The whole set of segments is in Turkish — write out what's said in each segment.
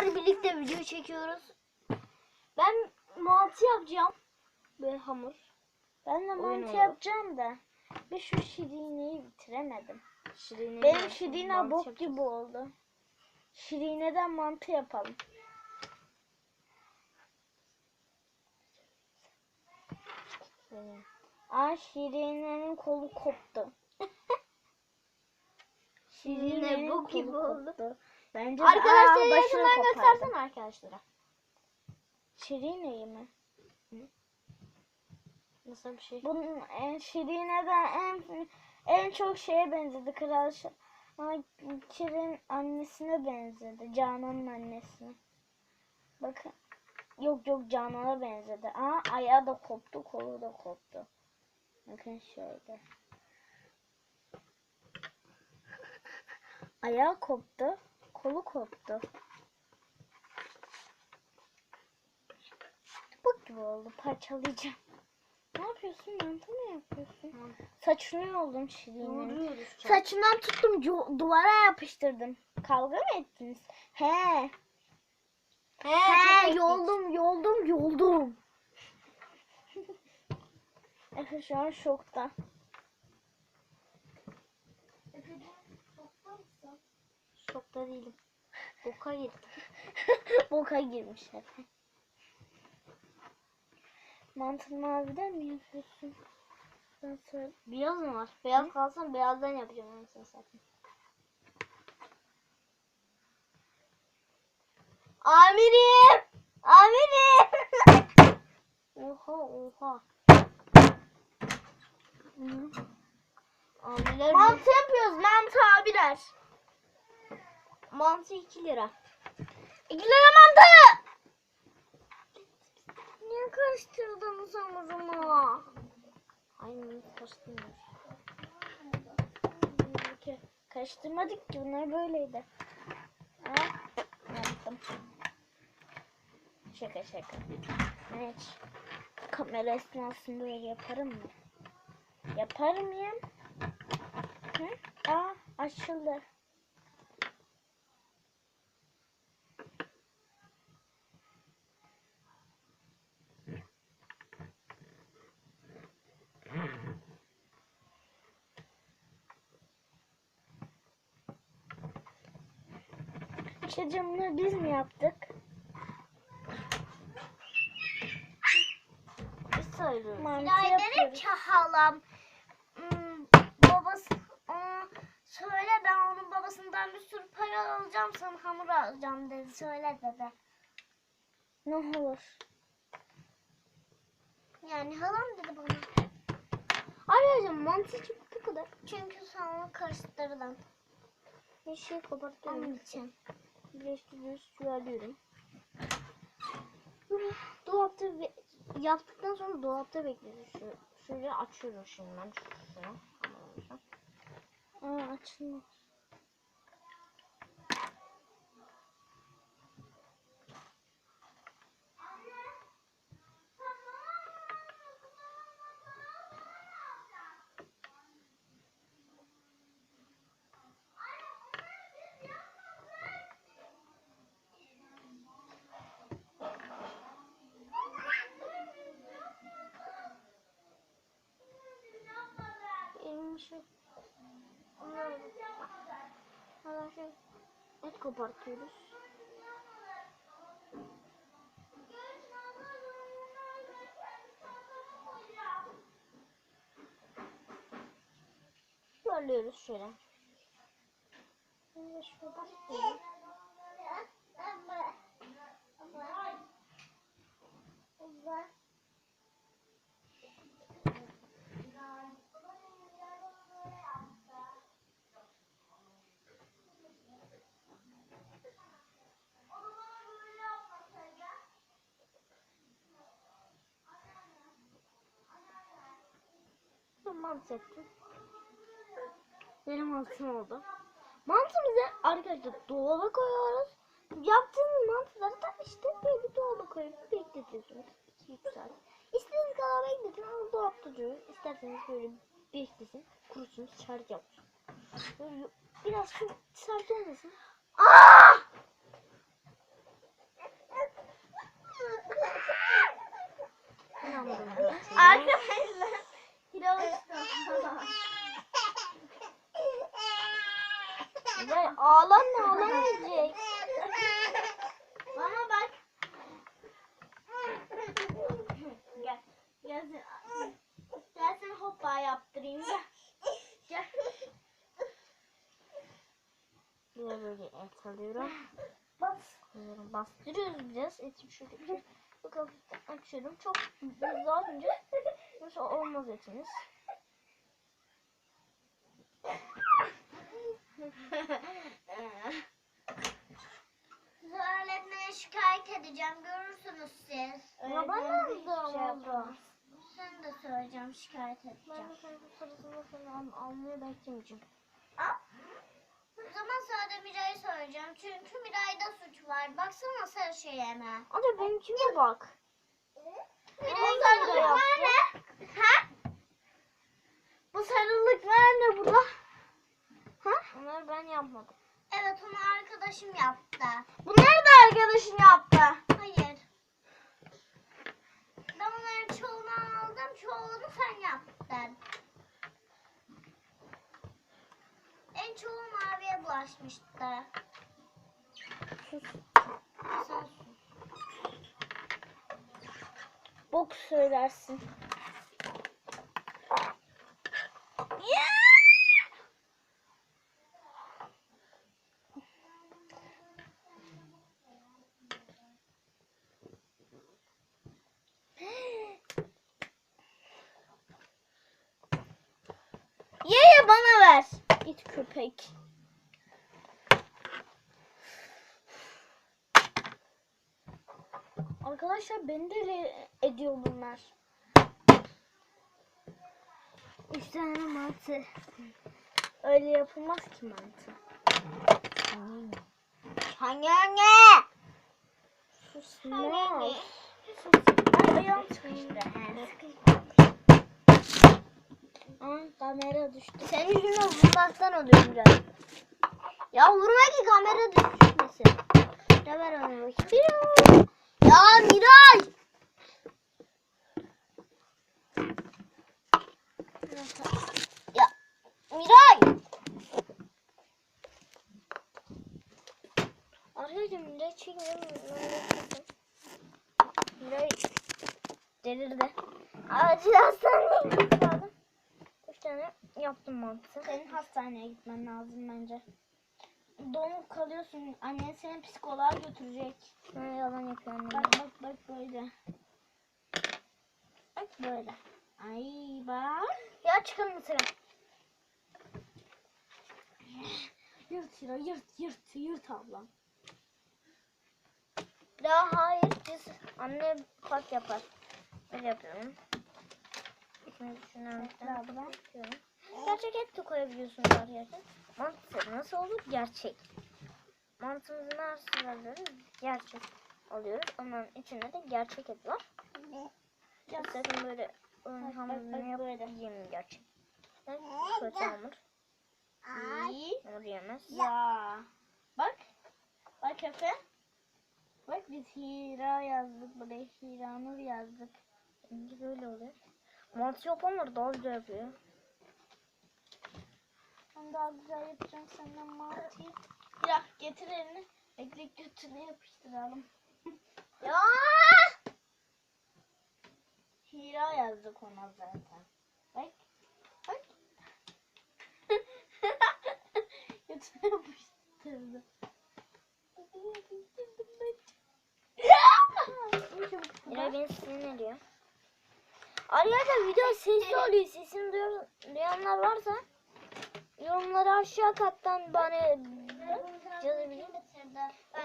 Arkadaşlar birlikte video çekiyoruz. Ben mantı yapacağım. Böyle hamur. Ben de mantı oldu. yapacağım da bir şu şirineyi bitiremedim. Şirine Benim şirine bok gibi oldu. Şirineden mantı yapalım. Aa Şirine'nin kolu koptu. Şirine bok gibi oldu. koptu. Bence Arkadaşlar yakından kopardı. göstersene arkadaşlara. Şirine'yi mi? Nasıl bir şey? Bunun en Şirine'den en en çok şeye benzedi Kral Ş- Ama Kirin annesine benzedi. Canan'ın annesine. Bakın. Yok yok Canan'a benzedi. Aa ayağı da koptu, kolu da koptu. Bakın şöyle. Ayağı koptu, kolu koptu. Bak gibi oldu, parçalayacağım. Ne yapıyorsun? Mantı mı yapıyorsun? Saçını yoldum Şirin'in. Saçından tuttum duvara yapıştırdım. Kavga mı ettiniz? He. He, He yoldum yoldum yoldum. Efe şu an şokta. Şokta değilim. Boka gittim. Boka girmiş Efe. Mantı maviden mi yapıyorsun? Ben söyle. Beyaz mı var? Beyaz kalsın beyazdan yapacağım anasını satayım. Amirim! Amirim! oha oha. Abiler Mantı yapıyoruz mantı abiler. Mantı 2 lira. 2 lira mantı. Niye karıştırdınız hamurumu? Aynı karıştırmıyor. Karıştırmadık ki bunlar böyleydi. Ha? Yaptım. Şaka şaka. Evet. Kamera esnasında böyle yaparım mı? Yapar mıyım? Hı? Aa açıldı. Bunları biz mi yaptık? Biz sayıyoruz. Mantı Bilal'lerim yapıyoruz. ki halam hmm, babası ona söyle ben onun babasından bir sürü para alacağım sana hamur alacağım dedi söyle dedi. Ne olur. Yani halam dedi bana. Arkadaşlar mantı bu kadar. Çünkü sen onu karıştırdın. Bir şey kopartıyorum. Onun için. Birleştiriyoruz, yuvarlıyorum. Dolapta ve yaptıktan sonra dolapta bekliyoruz. Şu, şöyle açıyorum şimdi ben şunu. Aa açıldı. Elim şey. Ondan şey et kopartıyoruz. Yuvarlıyoruz şöyle. Şimdi şuradan şöyle. Ben mantı yaptım. Benim altın oldu. Mantımızı arkadaşlar dolaba koyuyoruz. Yaptığımız mantıları da işte böyle dolaba koyup bekletiyorsunuz. 2-3 saat. İstediğiniz kadar bekletin ama dolapta durur. İsterseniz böyle beklesin. Kurusun şarj yapsın. Böyle biraz çok sert olmasın. Aa! Gelecek. Bana bak. Gel. Gel sen, gel seni hoppa yaptırayım gel. Gel. Böyle böyle et alıyorum. Bas. Bastırıyoruz biraz. Etim şöyle hafiften açıyorum. Çok hızlı atınca nasıl olmaz etiniz. Öğretmene şikayet edeceğim. Görürsünüz siz. Ya ben de şey yapamaz. Sen de söyleyeceğim. Şikayet Ben edeceğim. de bu sırasında seni al almaya beklemeyeceğim. O zaman sana Miray'ı söyleyeceğim. Çünkü Miray'da suç var. Baksana sarı şeyime. Hadi benimkine bak. Miray'ın sarılık yaptın. nerede? Ha? Bu sarılık nerede burada? Onları ben yapmadım. Evet onu arkadaşım yaptı. Bunları da arkadaşın yaptı. Hayır. Ben onların çoğunu aldım. Çoğunu sen yaptın. En çoğu maviye bulaşmıştı. Sen sus. Bok söylersin. Ye ye bana ver. Git köpek. Arkadaşlar beni deli ediyor bunlar. Üç tane mantı. Öyle yapılmaz ki mantı. Hangi hangi? Sus ne? Ay ayağım sıkıştı. Aa, kamera düştü. Senin yüzünden vurmaktan oluyor biraz. Ya vurma ki kamera düşmesin. Ne ver onu bakayım. Ya Miray! Ya Miray! Arkadaşlar Miray çekmiyor. Miray delirdi. Acil hastaneye yaptım mantısı. Senin hastaneye gitmen lazım bence. Donup kalıyorsun. Annen seni psikoloğa götürecek. Ben yalan yapıyorum. Bak bak bak böyle. Bak böyle. Ay bak. Ya çıkın mısırım. Yırt Hira yırt yırt yırt ablam. Ya hayır biz anne kalp yapar. Böyle yapıyorum. Şimdi şunu abla. yapıyorum. Gerçek et de koyabiliyorsunuz arkadaşlar. Mantı nasıl olur? Gerçek. Mantımızı nasıl alıyoruz? Gerçek alıyoruz. Onun içinde de gerçek et var. Sakın böyle ön hamurunu yapayım gerçek. Kötü hamur. Hamur yemez. Ya. Bak. Bak Efe. Bak biz Hira yazdık buraya. Hira Nur yazdık. Şimdi böyle oluyor. Mantı yapanlar daha güzel yapıyor. Ben daha güzel yapacağım senden mantıyı. Ya getir elini. Bekle götüne yapıştıralım. Ya! Hira yazdık ona zaten. Bak. Bak. götüne yapıştırdı. Miray beni sinirleniyor. Arkadaşlar video sesli oluyor. Sesini duyuyor, duyanlar varsa aşağı kattan bana yazabilir.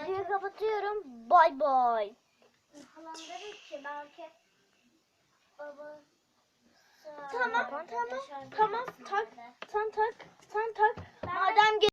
Videoyu kapatıyorum. Baba Tamam, Tamam, tamam, tamam. Tak, sen tak, sen tak. Madem